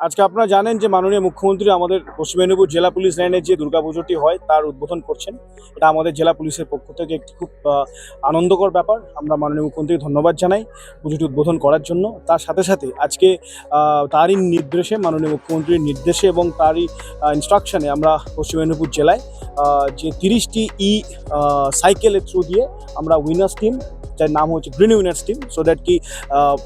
আজকে আপনারা জানেন যে মাননীয় মুখ্যমন্ত্রী আমাদের পশ্চিম মেদিনীপুর জেলা পুলিশ লাইনে যে দুর্গাপুজোটি হয়, তার উদ্বোধন করছেন। এটা আমাদের জেলা পুলিশের পক্ষ থেকে একটি খুব আনন্দকর ব্যাপার। আমরা মাননীয় মুখ্যমন্ত্রীকে ধন্যবাদ জানাই পুজোটি উদ্বোধন করার জন্য। তার সাথে সাথে আজকে তারই নির্দেশে, মাননীয় মুখ্যমন্ত্রীর নির্দেশে এবং তারই ইনস্ট্রাকশনে আমরা পশ্চিম মেদিনীপুর জেলায় যে তিরিশটি ই সাইকেলের থ্রু দিয়ে আমরা উইনার্স টিম যার নাম হচ্ছে green winners team so that কি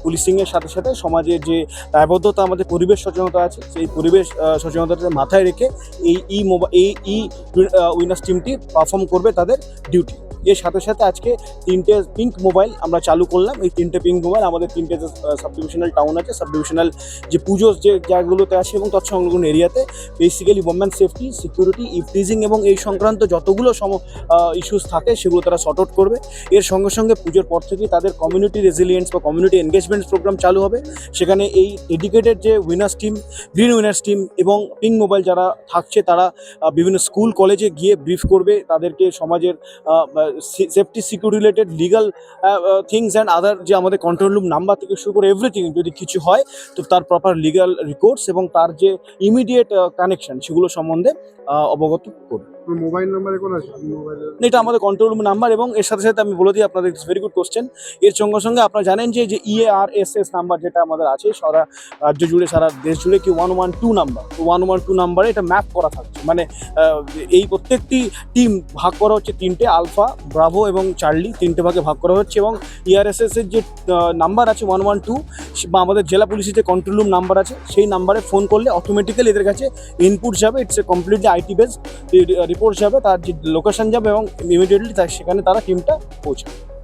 পুলিশিংয়ের সাথে সাথে সমাজের যে দায়বদ্ধতা, আমাদের পরিবেশ সচেতনতা আছে, সেই পরিবেশ সচেতনতাটাকে মাথায় রেখে এই ই মোবাইল এই ই উইনার্স টিমটি পারফর্ম করবে তাদের ডিউটি এর সাথে সাথে আজকে তিনটে পিঙ্ক মোবাইল আমরা চালু করলাম। এই তিনটে পিঙ্ক মোবাইল আমাদের তিনটে যে সাব ডিভিশনাল টাউন আছে সাবডিভিশনাল যে পুজোর যে জায়গাগুলোতে আছে এবং তৎসংলগ্ন এরিয়াতে basically women safety security eve teasing এবং এই সংক্রান্ত যতগুলো সম ইস্যুস থাকে সেগুলো তারা সর্ট আউট করবে। এর সঙ্গে সঙ্গে পুজোর পর থেকেই তাদের কমিউনিটি রেজিলিয়েন্স বা কমিউনিটি এনগেজমেন্ট প্রোগ্রাম চালু হবে। সেখানে এই ডেডিকেটেড যে winners team green winners team এবং পিঙ্ক মোবাইল যারা থাকছে তারা বিভিন্ন স্কুল কলেজে গিয়ে ব্রিফ করবে। তাদেরকে সমাজের safety security related legal things and other যে আমাদের কন্ট্রোল রুম নাম্বার থেকে শুরু করে এভরিথিং যদি কিছু হয়, তো তার প্রপার লিগাল রিকোর্স এবং তার যে ইমিডিয়েট কানেকশন সেগুলো সম্বন্ধে অবগত করবে। মোবাইল নাম্বারে এটা আমাদের কন্ট্রোল রুম নাম্বার এবং এর সাথে সাথে আমি বলে দিই আপনাদের ভেরি গুড কোশ্চেন এর সঙ্গে সঙ্গে আপনারা জানেন যে যে E R S S number যেটা আমাদের আছে, সারা রাজ্য জুড়ে, সারা দেশ জুড়ে কি one one two number one one two নাম্বারে এটা ম্যাপ করা থাকছে। মানে এই প্রত্যেকটি টিম ভাগ করা হচ্ছে তিনটে আলফা ব্রাভো এবং চার্লি তিনটে ভাগে ভাগ করা হচ্ছে এবং ইআরএসএস এর যে নাম্বার আছে ওয়ান ওয়ান টু বা আমাদের জেলা পুলিশের যে কন্ট্রোল রুম নাম্বার আছে, সেই নাম্বারে ফোন করলে অটোমেটিক্যালি এদের কাছে ইনপুট যাবে it's a completely IT based report যাবে তার যে লোকেশন যাবে এবং ইমিডিয়েটলি সেখানে তারা টিমটা পৌঁছাবে।